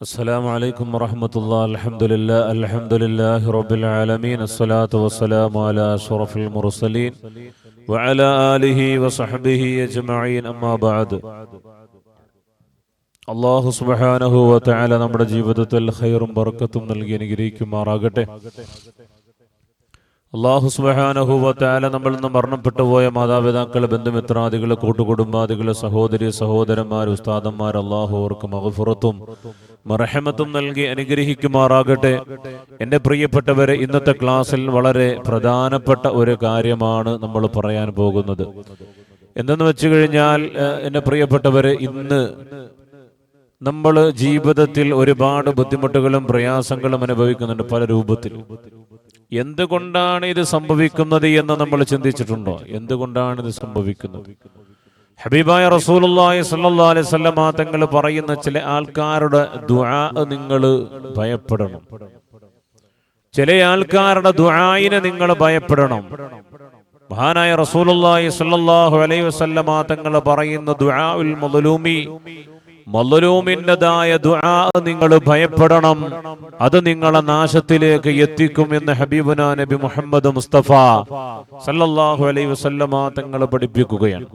السلام عليكم ورحمة الله الحمد لله الحمد لله رب العالمين الصلاة والسلام على أشرف المرسلين وعلى آله وصحبه أجمعين أما بعد അള്ളാഹു സുബാനഹു വതആല നമ്മുടെ ജീവിതത്തിൽ ഖൈറും ബർക്കത്തും നൽകി അനുഗ്രഹിക്കുമാറാകട്ടെ അള്ളാഹു സുബാനഹുബത്തായാലും നമ്മൾ നിന്ന് മരണപ്പെട്ടു പോയ മാതാപിതാക്കൾ ബന്ധുമിത്രാദികൾ കൂട്ടുകുടുംബാദികൾ സഹോദരി സഹോദരന്മാർ ഉസ്താദന്മാർ അള്ളാഹു അവർക്ക് മഹഫുറത്തും മറഹമത്തും നൽകി അനുഗ്രഹിക്കുമാറാകട്ടെ. എന്റെ പ്രിയപ്പെട്ടവരെ ഇന്നത്തെ ക്ലാസ്സിൽ വളരെ പ്രധാനപ്പെട്ട ഒരു കാര്യമാണ് നമ്മൾ പറയാൻ പോകുന്നത്. എന്തെന്ന് വെച്ചു കഴിഞ്ഞാൽ എന്റെ പ്രിയപ്പെട്ടവരെ ഇന്ന് നമ്മൾ ജീവിതത്തിൽ ഒരുപാട് ബുദ്ധിമുട്ടുകളും പ്രയാസങ്ങളും അനുഭവിക്കുന്നുണ്ട് പല രൂപത്തിൽ. എന്തുകൊണ്ടാണ് ഇത് സംഭവിക്കുന്നത് എന്ന് നമ്മൾ ചിന്തിച്ചിട്ടുണ്ടോ? എന്തുകൊണ്ടാണ് ഇത് സംഭവിക്കുന്നത്? ഹബീബായ റസൂലുള്ളാഹി സ്വല്ലല്ലാഹു അലൈഹി വസല്ലമ തങ്ങൾ പറയുന്ന ചില ആൾക്കാരുടെ ദുആ നിങ്ങൾ ഭയപ്പെടണം. ചില ആൾക്കാരുടെ ദുആയിനെ നിങ്ങൾ ഭയപ്പെടണം. മഹാനായ റസൂലുള്ളാഹി സ്വല്ലല്ലാഹു അലൈഹി വസല്ലമ തങ്ങൾ പറയുന്ന ദുആഉൽ മദ്ലൂമി മദ്ലൂമിന്റെതായ ദുആ നിങ്ങൾ ഭയപ്പെടണം. അത് നിങ്ങളെ നാശത്തിലേക്ക് എത്തിക്കും എന്ന് ഹബീബുന നബി മുഹമ്മദ് മുസ്തഫ സല്ലല്ലാഹു അലൈഹി വസല്ലമ തങ്ങൾ പഠിപ്പിക്കുകയാണ്.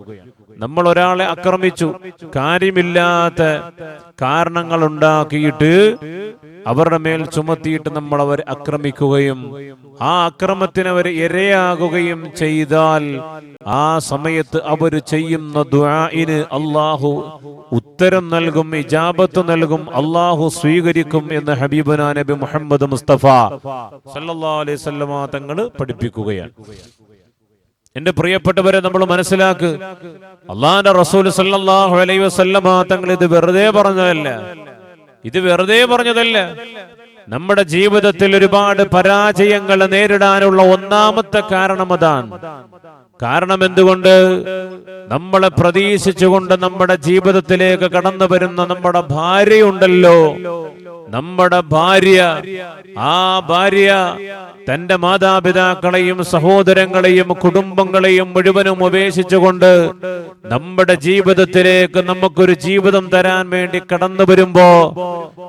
നമ്മൾ ഒരാളെ ആക്രമിച്ചു. കാര്യമില്ലാത്ത കാരണങ്ങൾ ഉണ്ടാക്കിയിട്ട് അവരുടെ മേൽ ചുമത്തിയിട്ട് നമ്മൾ അവരെ ആക്രമിക്കുകയും ആ അക്രമത്തിന് അവർ ഇരയാകുകയും ചെയ്താൽ ആ സമയത്ത് അവർ ചെയ്യുന്ന ദുആഇന് അള്ളാഹു ഉത്തരം നൽകും ഇജാബത്ത് നൽകും അള്ളാഹു സ്വീകരിക്കും എന്ന് ഹബീബുന നബി മുഹമ്മദ് മുസ്തഫ സല്ലല്ലാഹു അലൈഹി വസല്ലമ തങ്ങൾ പഠിപ്പിക്കുകയാണ്. എന്റെ പ്രിയപ്പെട്ടവരെ നമ്മൾ മനസ്സിലാക്ക് അള്ളാന്റെ റസൂൽ സല്ലല്ലാഹു അലൈഹി വസല്ലമ തങ്ങൾ ഇത് വെറുതെ പറഞ്ഞതല്ല. ഇത് വെറുതെ പറഞ്ഞതല്ല. നമ്മുടെ ജീവിതത്തിൽ ഒരുപാട് പരാജയങ്ങൾ നേരിടാനുള്ള ഒന്നാമത്തെ കാരണം അതാണ്. കാരണം എന്തുകൊണ്ട്? നമ്മളെ പ്രതീക്ഷിച്ചുകൊണ്ട് നമ്മുടെ ജീവിതത്തിലേക്ക് കടന്നു വരുന്ന നമ്മുടെ ഭാര്യയുണ്ടല്ലോ. നമ്മുടെ ഭാര്യ ആ ഭാര്യ തന്റെ മാതാപിതാക്കളെയും സഹോദരങ്ങളെയും കുടുംബങ്ങളെയും മുഴുവനും ഉപേക്ഷിച്ചുകൊണ്ട് നമ്മുടെ ജീവിതത്തിലേക്ക് നമുക്കൊരു ജീവിതം തരാൻ വേണ്ടി കടന്നു വരുമ്പോ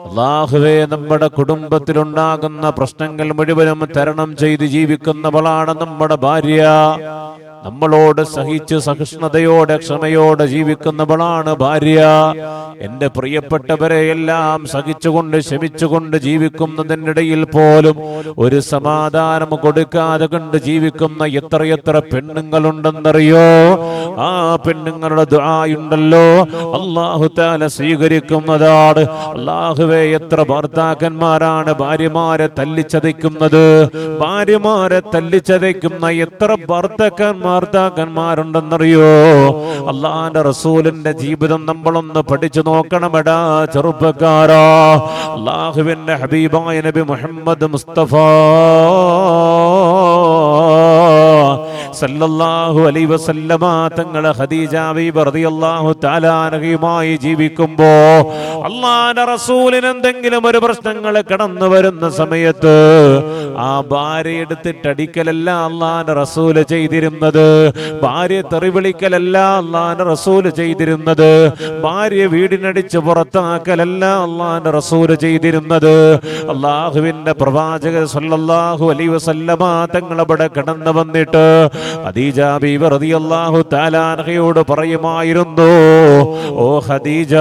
അള്ളാഹുവേ നമ്മുടെ കുടുംബത്തിലുണ്ടാകുന്ന പ്രശ്നങ്ങൾ മുഴുവനും തരണം ചെയ്ത് ജീവിക്കുന്നവളാണ് നമ്മുടെ ഭാര്യ. നമ്മളോട് സഹിച്ച് സഹിഷ്ണുതയോടെ ക്ഷമയോടെ ജീവിക്കുന്നവളാണ് ഭാര്യ. എന്റെ പ്രിയപ്പെട്ടവരെ എല്ലാം സഹിച്ചുകൊണ്ട് ക്ഷമിച്ചുകൊണ്ട് ജീവിക്കുന്നതിനിടയിൽ പോലും ഒരു സമാധാനം കൊടുക്കാതെ കണ്ട് ജീവിക്കുന്ന എത്രയെത്ര പെണ്ണുങ്ങളുണ്ടെന്നറിയോ? ആ പെണ്ണുങ്ങളുടെ ദുആയുണ്ടല്ലോ. അള്ളാഹു താല സ്വീകരിക്കുന്നതാണ്. അള്ളാഹുവെ എത്ര ഭർത്താക്കന്മാരാണ് ഭാര്യമാരെ തല്ലിച്ചതയ്ക്കുന്നത്. ഭാര്യമാരെ തല്ലിച്ചതയ്ക്കുന്ന എത്ര ഭർത്താക്കൻ ഭർത്താക്കന്മാരുണ്ടെന്നറിയോ? അള്ളാന്റെ റസൂലിന്റെ ജീവിതം നമ്മളൊന്ന് പഠിച്ചു നോക്കണമെടാ ചെറുപ്പക്കാരാ. അള്ളാഹുവിന്റെ ഹബീബായ നബി മുഹമ്മദ് മുസ്തഫ. സല്ലല്ലാഹു അലൈഹി വസല്ലമ തങ്ങളെ ഖദീജ ബീബി റളിയല്ലാഹു തആലാനഹയുമായി ജീവിക്കുമ്പോ അള്ളാഹുവിന്റെ റസൂലിന് എന്തെങ്കിലും ഒരു പ്രശ്നങ്ങൾ കടന്നു വരുന്ന സമയത്ത് ആ ഭാര്യ എടുത്തിട്ട് അടിക്കലല്ല അള്ളാന്റെ റസൂൽ ചെയ്തിരുന്നത്. ഭാര്യ തെറിവിളിക്കലല്ല അള്ളാന്റെ റസൂൽ ചെയ്തിരുന്നത്. ഭാര്യ വീടിനടിച്ച് പുറത്താക്കലല്ല അള്ളാന്റെ റസൂൽ ചെയ്തിരുന്നത്. അള്ളാഹുവിന്റെ പ്രവാചക സല്ലല്ലാഹു അലൈഹി വസല്ലമ തങ്ങൾ അവിടെ കടന്നു വന്നിട്ട് ഖദീജ ബീവി റളിയല്ലാഹു തആലാനഹയോട് പറയുമായിരുന്നു ഓ ഖദീജ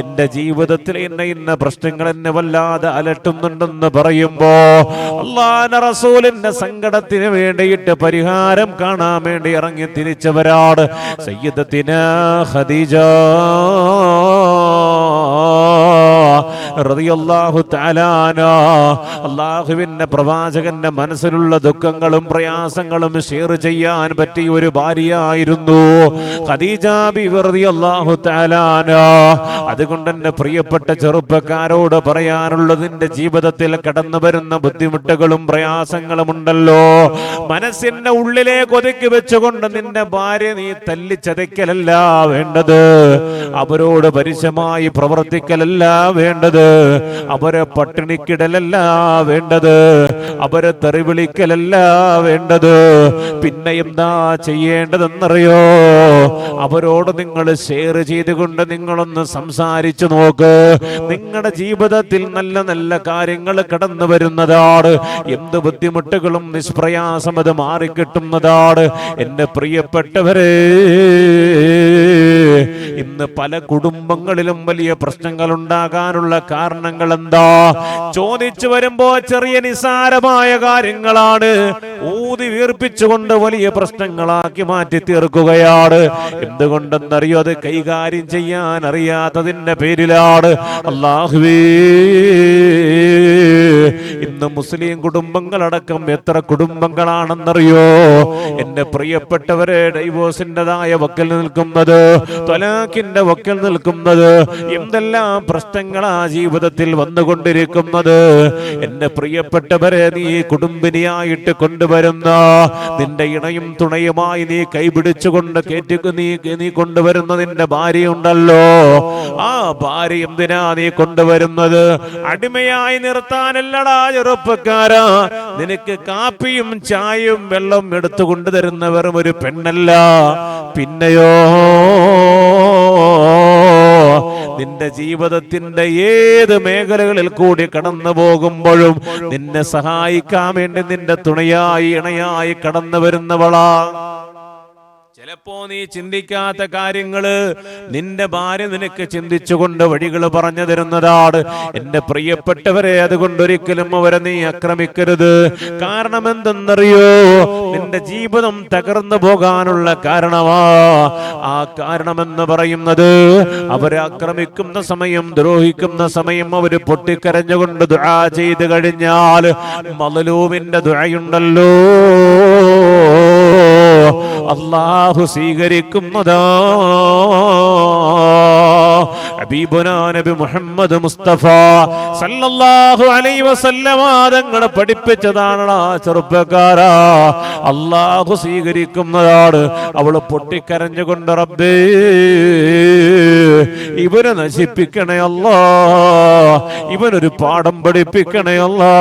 എന്റെ ജീവിതത്തിൽ ഇന്ന ഇന്ന പ്രശ്നങ്ങൾ എന്നെ വല്ലാതെ അലട്ടുന്നുണ്ടെന്ന് പറയുമ്പോ അള്ളാന റസൂലിന്റെ സങ്കടത്തിന് വേണ്ടിയിട്ട് പരിഹാരം കാണാൻ വേണ്ടി ഇറങ്ങി തിരിച്ചവരാണ് സയ്യിദത്തിന് ഖദീജ. അള്ളാഹുവിന്റെ പ്രവാചകന്റെ മനസ്സിലുള്ള ദുഃഖങ്ങളും പ്രയാസങ്ങളും ഷെയർ ചെയ്യാൻ പറ്റിയ ഒരു ഭാര്യയായിരുന്നു. ഖദീജ അതുകൊണ്ട് എന്റെ പ്രിയപ്പെട്ട ചെറുപ്പക്കാരോട് പറയാനുള്ളതിന്റെ ജീവിതത്തിൽ കടന്നു വരുന്ന ബുദ്ധിമുട്ടുകളും പ്രയാസങ്ങളും ഉണ്ടല്ലോ. മനസ്സിന്റെ ഉള്ളിലേക്ക് ഒതുക്കി വെച്ചുകൊണ്ട് നിന്റെ ഭാര്യ നീ തല്ലിച്ചതയ്ക്കലല്ല വേണ്ടത്. അവരോട് പരിശമായി പ്രവർത്തിക്കലല്ല വേണ്ടത്. അവരെ പട്ടിണിക്കിടലല്ല വേണ്ടത് അവരെ തെറിവിളിക്കലല്ല വേണ്ടത്. പിന്നെ എന്താ ചെയ്യേണ്ടതെന്നറിയോ? അവരോട് നിങ്ങൾ ഷെയർ ചെയ്തുകൊണ്ട് നിങ്ങളൊന്ന് സംസാരിച്ചു നോക്ക്. നിങ്ങളുടെ ജീവിതത്തിൽ നല്ല നല്ല കാര്യങ്ങൾ കടന്നു വരുന്നതാണ്. എന്ത് ബുദ്ധിമുട്ടുകളും നിഷ്പ്രയാസം അത് മാറിക്കിട്ടുന്നതാണ്. എന്റെ പ്രിയപ്പെട്ടവരെ ഇന്ന് പല കുടുംബങ്ങളിലും വലിയ പ്രശ്നങ്ങൾ ഉണ്ടാകാനുള്ള കാരണങ്ങൾ എന്താ ചോദിച്ചു വരുമ്പോ ചെറിയ നിസാരമായ കാര്യങ്ങളാണ്. ഊതി വീർപ്പിച്ചുകൊണ്ട് വലിയ പ്രശ്നങ്ങളാക്കി മാറ്റി തീർക്കുകയാണ്. എന്തുകൊണ്ടെന്നറിയോ? അത് കൈകാര്യം ചെയ്യാൻ അറിയാത്തതിന്റെ പേരിലാണ്. അള്ളാഹുവേ ഇന്ന് മുസ്ലിം കുടുംബങ്ങളടക്കം എത്ര കുടുംബങ്ങളാണെന്നറിയോ? എന്റെ പ്രിയപ്പെട്ടവരെ ഡൈവോഴ്സിന്റെതായ വക്കൽ നിൽക്കുന്നത് തൊലാഖിന്റെ വക്കൽ നിൽക്കുന്നത് എന്തെല്ലാം പ്രശ്നങ്ങളാ ജീവിതത്തിൽ വന്നുകൊണ്ടിരിക്കുന്നത്? എന്റെ പ്രിയപ്പെട്ടവരെ നീ കുടുംബിനിയായിട്ട് കൊണ്ടുവരുന്ന നിന്റെ ഇണയും തുണയുമായി നീ കൈപിടിച്ചുകൊണ്ട് കയറ്റി നീ നീ കൊണ്ടുവരുന്ന നിന്റെ ഭാര്യ ഉണ്ടല്ലോ ആ ഭാര്യ എന്തിനാ നീ കൊണ്ടുവരുന്നത്? അടിമയായി നിർത്താനല്ലടാ ചെറുപ്പക്കാരാ നിനക്ക് കാപ്പിയും ചായയും വെള്ളം എടുത്തു കൊണ്ടുതരുന്നവരും ഒരു പെണ്ണല്ല. പിന്നെയോ നിന്റെ ജീവിതത്തിന്റെ ഏത് മേഖലകളിൽ കൂടി കടന്നു പോകുമ്പോഴും നിന്നെ സഹായിക്കാൻ വേണ്ടി നിന്റെ തുണയായി ഇണയായി കടന്നു വരുന്നവളാ. ചിലപ്പോ നീ ചിന്തിക്കാത്ത കാര്യങ്ങൾ നിന്റെ ഭാര്യ നിനക്ക് ചിന്തിച്ചുകൊണ്ട് വഴികൾ പറഞ്ഞു തരുന്നതാണ്. എന്റെ പ്രിയപ്പെട്ടവരെ അതുകൊണ്ട് ഒരിക്കലും അവരെ നീ ആക്രമിക്കരുത്. കാരണം എന്തെന്നറിയോ? നിന്റെ ജീവിതം തകർന്നു പോകാനുള്ള കാരണമാ. ആ കാരണമെന്ന് പറയുന്നത് അവരെ ആക്രമിക്കുന്ന സമയം ദ്രോഹിക്കുന്ന സമയം അവർ പൊട്ടിക്കരഞ്ഞുകൊണ്ട് ദുആ ചെയ്ത് കഴിഞ്ഞാൽ മതലൂവിന്റെ ദുആയുണ്ടല്ലോ. അള്ളാഹു സ്വീകരിക്കുന്നതാ. നബി മുഹമ്മദ് മുസ്തഫ സല്ലല്ലാഹു അലൈഹി വസല്ലമ തങ്ങളെ പഠിപ്പിച്ചതാണ് ആ ചെറുപ്പക്കാരാ. അള്ളാഹു സ്വീകരിക്കുന്നതാണ്. അവൾ പൊട്ടിക്കരഞ്ഞുകൊണ്ട് റബ്ബേ. ഇവനെ നശിപ്പിക്കണേ അല്ലാ. ഇവനൊരു പാഠം പഠിപ്പിക്കണേ അല്ലാ.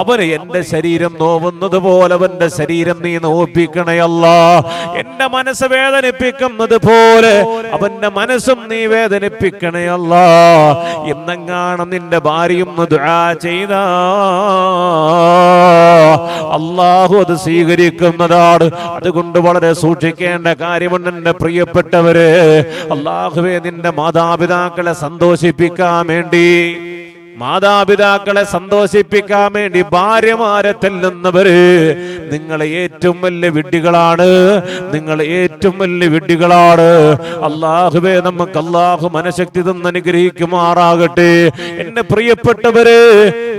അവന് എന്റെ ശരീരം നോവുന്നത് പോലെ അവന്റെ ശരീരം നീ നോപ്പിക്കണേ അല്ലാ. എന്റെ മനസ്സ് വേദനിപ്പിക്കുന്നത് പോലെ അവന്റെ മനസ്സും നീ വേദനിപ്പിക്കണേ എന്നെങ്ങാണ് നിന്റെ ഭാര്യയും ചെയ്ത? അള്ളാഹു അത് സ്വീകരിക്കുന്നതാണ്. അതുകൊണ്ട് വളരെ സൂക്ഷിക്കേണ്ട കാര്യമുണ്ട് എന്റെ പ്രിയപ്പെട്ടവര്. അള്ളാഹുവെ നിന്റെ മാതാപിതാക്കളെ സന്തോഷിപ്പിക്കാൻ വേണ്ടി മാതാപിതാക്കളെ സന്തോഷിപ്പിക്കാൻ വേണ്ടി ഭാര്യമാരെ തെല്ലുന്നവര് നിങ്ങൾ ഏറ്റവും വലിയ വിഡ്ഢികളാണ്. നിങ്ങൾ ഏറ്റവും വലിയ വിഡ്ഢികളാണ്. അള്ളാഹുവേ നമുക്ക് അള്ളാഹു മനഃശക്തി തന്നനുഗ്രഹിക്കുമാറാകട്ടെ. എന്റെ പ്രിയപ്പെട്ടവര്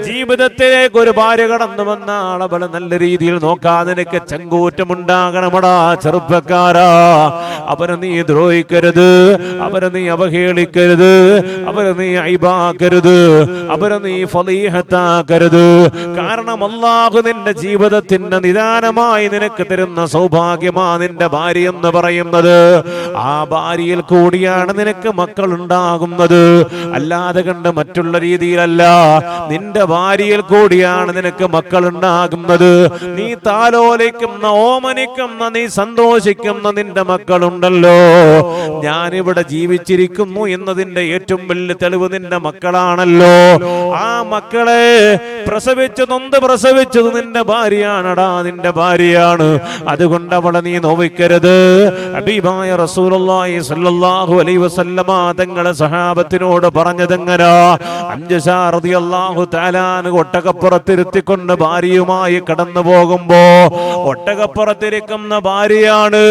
ജീവിതത്തിലേക്ക് ഒരു ഭാര്യ കടന്നു വന്ന അവളെ നല്ല രീതിയിൽ നോക്കാൻ നിനക്ക് ചങ്കൂറ്റമുണ്ടാകണമടാ ചെറുപ്പക്കാരാ. അവരെ നീ ദ്രോഹിക്കരുത് അവരെ നീ അവഹേളിക്കരുത് അവരെ നീ അയിബാക്കരുത് അവരെ നീ ഫലീഹത്താക്കരുത്. കാരണം അള്ളാഹു നിന്റെ ജീവിതത്തിന്റെ നിദാനമായി നിനക്ക് തരുന്ന സൗഭാഗ്യമാ നിന്റെ ഭാര്യ എന്ന് പറയുന്നത്. ആ ഭാര്യയിൽ കൂടിയാണ് നിനക്ക് മക്കൾ ഉണ്ടാകുന്നത് അല്ലാതെ കണ്ട് മറ്റുള്ള രീതിയിലല്ല. നിന്റെ ഭാര്യയിൽ കൂടിയാണ് നിനക്ക് മക്കൾ ഉണ്ടാകുന്നത് നീ താലോലിക്കുന്ന ഓമനിക്കുന്ന നീ സന്തോഷിക്കുന്ന നിന്റെ മക്കളുണ്ടല്ലോ. ഞാനിവിടെ ജീവിച്ചിരിക്കുന്നു എന്നതിന്റെ ഏറ്റവും വലിയ തെളിവ് നിന്റെ മക്കളാണല്ലോ. ആ മക്കളെ പ്രസവിച്ചു നൊന്ത് പ്രസവിച്ചത്? നിന്റെ ഭാര്യയാണടാ നിന്റെ ഭാര്യയാണ്. അതുകൊണ്ട് അവളെ നീ നോവിക്കരുത്. അബീബായ റസൂലുള്ളാഹി സ്വല്ലല്ലാഹു അലൈഹി വസല്ലമ തങ്ങളെ സഹാബത്തിനോട് പറഞ്ഞതെങ്ങനാ? അഞ്ച് റളിയല്ലാഹു തആലാൻ ഒട്ടകപ്പുറത്തിരുത്തിക്കൊണ്ട് ഭാര്യയുമായി കടന്നു പോകുമ്പോ ഒട്ടകപ്പുറത്തിരിക്കുന്ന ഭാര്യയാണ്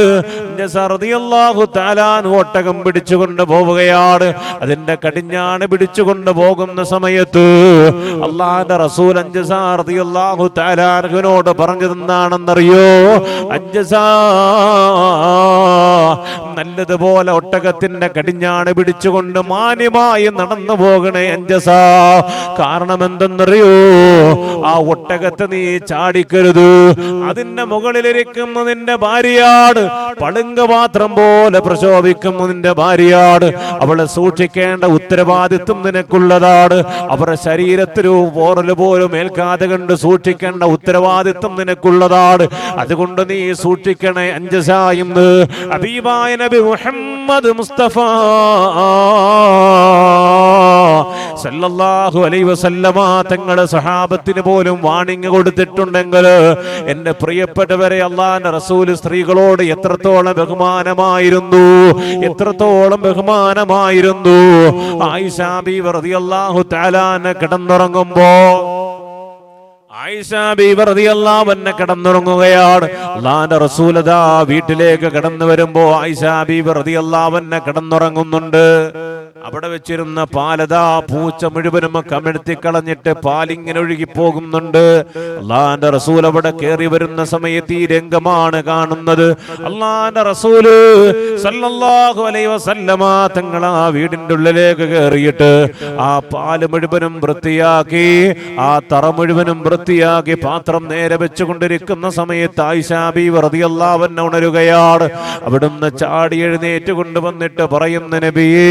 അഞ്ച് റളിയല്ലാഹു തആലാൻ ഒട്ടകം പിടിച്ചുകൊണ്ട് പോവുകയാണ്. അതിന്റെ കടിഞ്ഞാണ് പിടിച്ചുകൊണ്ട് പോകുന്ന സമയത്ത് അള്ളാന്റെ റസൂൽ അഞ്ചസാർദിയല്ലാഹു അഞ്ചസാറിയാഹു താലാർഹിനോട് പറഞ്ഞതെന്താണെന്നറിയോ അഞ്ചസാ നല്ലതുപോലെ ഒട്ടകത്തിന്റെ കടിഞ്ഞാണ് പിടിച്ചുകൊണ്ട് മാന്യമായി നടന്നു പോകണേ അഞ്ചസാ കാരണം എന്തെന്നറിയോ ആ ഒട്ടകത്തെ നീ ചാടിക്കരുത്. അതിന്റെ മുകളിലിരിക്കുന്ന നിന്റെ ഭാര്യയാട് പളുങ്കപാത്രം പോലെ പ്രശോഭിക്കുന്ന നിന്റെ ഭാര്യയാട് അവളെ സൂക്ഷിക്കേണ്ട ഉത്തരവാദിത്വം നിനക്കുള്ളതാണ്. അവരുടെ ശരീരത്തിലോ പോറൽ പോലും ഏൽക്കാതെ കണ്ട് സൂക്ഷിക്കേണ്ട ഉത്തരവാദിത്വം നിനക്കുള്ളതാണ്. അതുകൊണ്ട് നീ സൂക്ഷിക്കണേ അഞ്ചസായിന്ന്. അബീബായ നബി മുഹമ്മദ് മുസ്തഫ. സല്ലല്ലാഹു അലൈഹി വസല്ലമ തങ്ങളെ സഹാബത്തിന് പോലും വാണിങ് കൊടുത്തിട്ടുണ്ടെങ്കിൽ എന്റെ പ്രിയപ്പെട്ടവരെ അള്ളാന്റെ റസൂൽ സ്ത്രീകളോട് എത്രത്തോളം ബഹുമാനമായിരുന്നു എത്രത്തോളം ബഹുമാനമായിരുന്നു. ആയിഷാബി റളിയല്ലാഹു തആലാന കിടന്നുറങ്ങുമ്പോ ആയിഷ ബിവ റളിയല്ലാഹു അൻഹ കിടന്നുറങ്ങുകയാണ്. അള്ളാന്റെ റസൂലത വീട്ടിലേക്ക് കടന്നു വരുമ്പോ ആയിഷ ബീവി റളിയല്ലാഹു അൻഹ കിടന്നുറങ്ങുന്നുണ്ട്. അവിടെ വെച്ചിരുന്ന പാലതാ പൂച്ച മുഴുവനും കമിഴ്ത്തി കളഞ്ഞിട്ട് പാലിങ്ങനെ ഒഴുകി പോകുന്നുണ്ട്. അള്ളാന്റെ റസൂൽ അവിടെ കയറി വരുന്ന സമയത്ത് ഈ രംഗമാണ് കാണുന്നത്. അള്ളാന്റെ റസൂൽ സല്ലല്ലാഹു അലൈഹി വസല്ലമ തങ്ങൾ ആ വീടിന്റെ ഉള്ളിലേക്ക് കയറിയിട്ട് ആ പാൽ മുഴുവനും വൃത്തിയാക്കി ആ തറ മുഴുവനും വൃത്തിയാക്കി പാത്രം നേരെ വെച്ചുകൊണ്ടിരിക്കുന്ന സമയത്ത് ആയിഷാബി റളിയല്ലാഹു ഉണരുകയാണ്. അവിടുന്ന് ചാടി എഴുന്നേറ്റ് കൊണ്ടുവന്നിട്ട് പറയുന്ന നബിയേ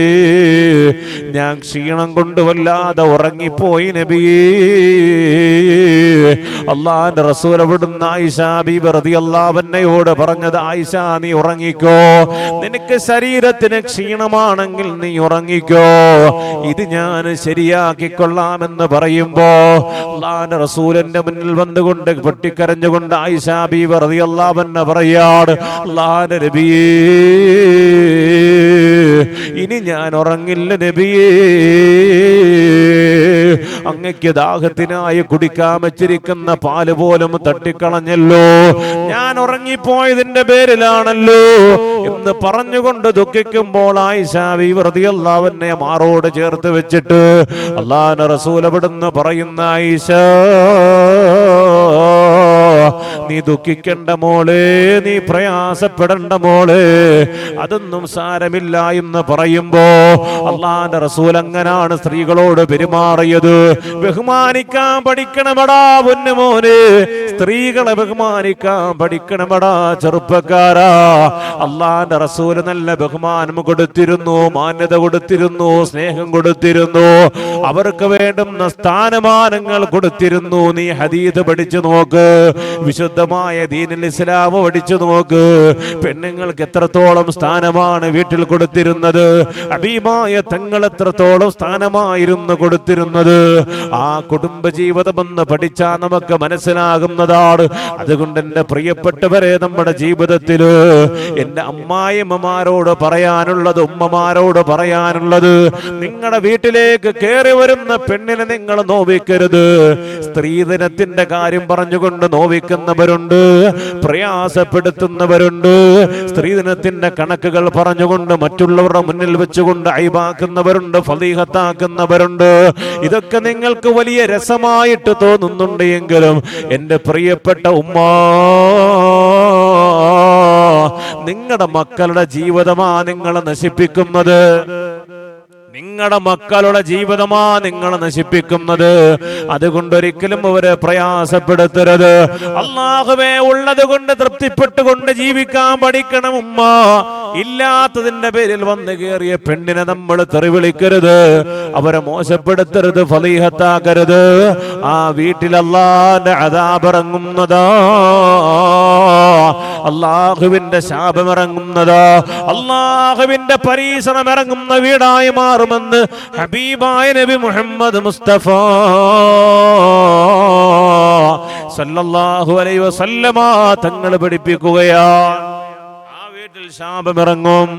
ഞാൻ ക്ഷീണം കൊണ്ട് വല്ലാതെ ഉറങ്ങിപ്പോയി നബിയേ അള്ളാന്റെ റസൂൽ അവിടുന്ന് ആയിഷ ബീബി അള്ളാവന്നയോട് പറഞ്ഞത് ആയിഷ നീ ഉറങ്ങിക്കോ. നിനക്ക് ശരീരത്തിന് ക്ഷീണമാണെങ്കിൽ നീ ഉറങ്ങിക്കോ. ഇത് ഞാൻ ശരിയാക്കിക്കൊള്ളാമെന്ന് പറയുമ്പോ അള്ളാന്റെ റസൂലിന്റെ മുന്നിൽ വന്നുകൊണ്ട് പൊട്ടിക്കരഞ്ഞുകൊണ്ട് ആയിഷ ബീബി അള്ളാവന്നെ പറയാട് അള്ളാന്റെ നബിയേ ഇനി ഞാൻ ഉറങ്ങില്ല നബിയേ. അങ്ങയ്ക്ക് ദാഹത്തിനായി കുടിക്കാൻ വെച്ചിരിക്കുന്ന പാൽ പോലും തട്ടിക്കളഞ്ഞല്ലോ. ഞാൻ ഉറങ്ങിപ്പോയതിന്റെ പേരിലാണല്ലോ. എന്ന് പറഞ്ഞുകൊണ്ട് ദുഃഖിക്കുമ്പോൾ ആയിഷാവി വെറുതെയല്ലാവന്നെ മാറോട് ചേർത്ത് വെച്ചിട്ട് അള്ളാഹ് റസൂൽ അവിടുന്ന് പറയുന്ന ആയിഷ നീ ദുഃഖിക്കണ്ട മോളെ നീ പ്രയാസപ്പെടേണ്ട മോളെ. അതൊന്നും സാരമില്ല എന്ന് പറയുമ്പോ അള്ളാന്റെ റസൂൽ അങ്ങനാണ് സ്ത്രീകളോട് പെരുമാറിയത്. ബഹുമാനിക്കാൻ പഠിക്കണമടാ പൊന്നു മോനെ. സ്ത്രീകളെ ബഹുമാനിക്കാൻ പഠിക്കണമടാ ചെറുപ്പക്കാരാ. അള്ളാന്റെ റസൂൽ നല്ല ബഹുമാനം കൊടുത്തിരുന്നു മാന്യത കൊടുത്തിരുന്നു സ്നേഹം കൊടുത്തിരുന്നു. അവർക്ക് വേണ്ടുന്ന സ്ഥാനമാനങ്ങൾ കൊടുത്തിരുന്നു. നീ ഹദീദ് പഠിച്ചു നോക്ക്. വിശുദ്ധമായ ദീനിൽ ഇസ്ലാം പഠിച്ചു നോക്ക്. പെണ്ണുങ്ങൾക്ക് എത്രത്തോളം സ്ഥാനമാണ് വീട്ടിൽ കൊടുത്തിരുന്നത്? അഭിമായ തങ്ങൾ എത്രത്തോളം സ്ഥാനമായിരുന്നു കൊടുത്തിരുന്നത്? ആ കുടുംബ ജീവിതമെന്ന് പഠിച്ചാൽ നമുക്ക് മനസ്സിലാകുന്നതാണ്. അതുകൊണ്ട് എന്റെ പ്രിയപ്പെട്ടവരെ നമ്മുടെ ജീവിതത്തിൽ എന്റെ അമ്മായിമ്മമാരോട് പറയാനുള്ളത് ഉമ്മമാരോട് പറയാനുള്ളത് നിങ്ങളുടെ വീട്ടിലേക്ക് കയറി വരുന്ന പെണ്ണിനെ നിങ്ങൾ നോവിക്കരുത്. സ്ത്രീധനത്തിന്റെ കാര്യം പറഞ്ഞുകൊണ്ട് നോവിക്കുന്നവരുണ്ട് പ്രയാസപ്പെടുത്തുന്നവരുണ്ട്. സ്ത്രീധനത്തിന്റെ കണക്കുകൾ പറഞ്ഞുകൊണ്ട് മറ്റുള്ളവരുടെ മുന്നിൽ വെച്ചുകൊണ്ട് അയവാക്കുന്നവരുണ്ട് ഫലീഹത്താക്കുന്നവരുണ്ട്. ഇതൊക്കെ നിങ്ങൾക്ക് വലിയ രസമായിട്ട് തോന്നുന്നുണ്ട് എങ്കിലും എന്റെ പ്രിയപ്പെട്ട ഉമ്മ നിങ്ങളുടെ മക്കളുടെ ജീവിതമാ നിങ്ങളെ നശിപ്പിക്കുന്നത്. നിങ്ങളുടെ മക്കളുടെ ജീവിതമാ നിങ്ങൾ നശിപ്പിക്കുന്നത്. അതുകൊണ്ട് ഒരിക്കലും അവരെ പ്രയാസപ്പെടുത്തരുത്. അള്ളാഹുവേ ഉള്ളത് കൊണ്ട് തൃപ്തിപ്പെട്ടുകൊണ്ട് ജീവിക്കാൻ പഠിക്കണം ഉമ്മ. ഇല്ലാത്തതിന്റെ പേരിൽ വന്നു കയറിയ പെണ്ണിനെ നമ്മൾ തെറിവിളിക്കരുത്. അവരെ മോശപ്പെടുത്തരുത് ഫലീഹത്താക്കരുത്. ആ വീട്ടിൽ അള്ളാന്റെ അതാപിറങ്ങുന്നതാ അള്ളാഹുവിന്റെ ശാപമിറങ്ങുന്നത് അള്ളാഹുവിന്റെ പരീക്ഷണം ഇറങ്ങുന്ന വീടായി മാറുമെന്ന് ഹബീബായ നബി മുഹമ്മദ് മുസ്തഫ സല്ലല്ലാഹു അലൈഹി വസല്ലമ തങ്ങൾ പഠിപ്പിക്കുകയാ വീട്ടിൽ ശാപമിറങ്ങും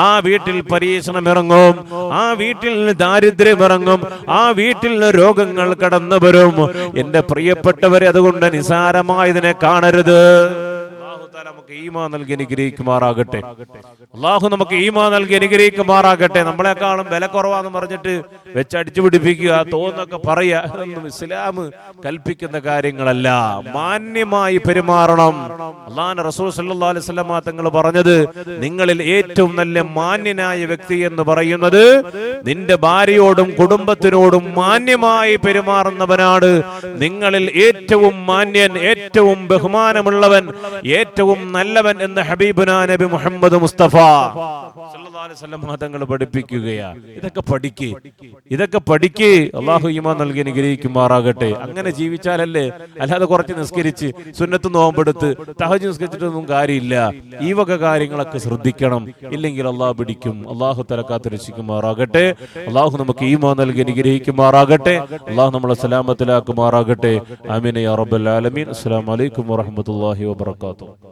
ആ വീട്ടിൽ പരീക്ഷണം ഇറങ്ങും ആ വീട്ടിൽ ദാരിദ്ര്യം ഇറങ്ങും ആ വീട്ടിൽ രോഗങ്ങൾ കടന്നു വരും എന്റെ പ്രിയപ്പെട്ടവരെ അതുകൊണ്ട് നിസാരമായതിനെ കാണരുത്. അല്ലാഹു നമുക്ക് ഈമാൻ നൽകി അനുഗ്രഹിക്കുമാറാകട്ടെ അള്ളാഹു നമുക്ക് ഈമാ നൽകി അനുഗ്രഹിക്കുമാറാകട്ടെ നമ്മളെക്കാളും വില കുറവാന്ന് പറഞ്ഞിട്ട് വെച്ചടിച്ചു പിടിപ്പിക്കുക തോന്നൊക്കെ പറയുക ഇസ്ലാം കൽപ്പിക്കുന്ന കാര്യങ്ങളല്ല മാന്യമായി പെരുമാറണം അള്ളാഹ് റസൂൽ സല്ലല്ലാഹു അലൈഹി വസല്ലമ തങ്ങൾ പറഞ്ഞത് നിങ്ങളിൽ ഏറ്റവും നല്ല മാന്യനായ വ്യക്തി എന്ന് പറയുന്നത് നിന്റെ ഭാര്യയോടും കുടുംബത്തിനോടും മാന്യമായി പെരുമാറുന്നവനാണ് നിങ്ങളിൽ ഏറ്റവും മാന്യൻ ഏറ്റവും ബഹുമാനമുള്ളവൻ ഏറ്റവും നല്ലവൻ എന്ന് ഹബീബുന നബി മുഹമ്മദ് മുസ്തഫ. തങ്ങൾ പഠിപ്പിക്കുകയാ. ഇതൊക്കെ പഠിക്ക്. ഇതൊക്കെ പഠിക്ക്. അള്ളാഹു ഈമാൻ നൽകി അനുഗ്രഹിക്കുമാറാകട്ടെ. അങ്ങനെ ജീവിച്ചാലല്ലേ അല്ലാതെ കുറച്ച് നിസ്കരിച്ച് സുന്നത്ത് നോമ്പെടുത്ത് തഹജ് നിസ്കരിച്ചിട്ടൊന്നും കാര്യമില്ല. ഈ വക കാര്യങ്ങളൊക്കെ ശ്രദ്ധിക്കണം. ഇല്ലെങ്കിൽ അള്ളാഹു പിടിക്കും. അള്ളാഹു തലക്കാത്ത് രക്ഷിക്കുമാറാകട്ടെ. അള്ളാഹു നമുക്ക് ഈമാൻ നൽകി അനുഗ്രഹിക്കുമാറാകട്ടെ. അള്ളാഹു നമ്മളെ സലാമത്തിലാക്കുമാറാകട്ടെ. ആമീൻ യാ റബ്ബൽ ആലമീൻ. അസ്സലാമു അലൈക്കും വറഹ്മത്തുള്ളാഹി വബറകാതുഹു.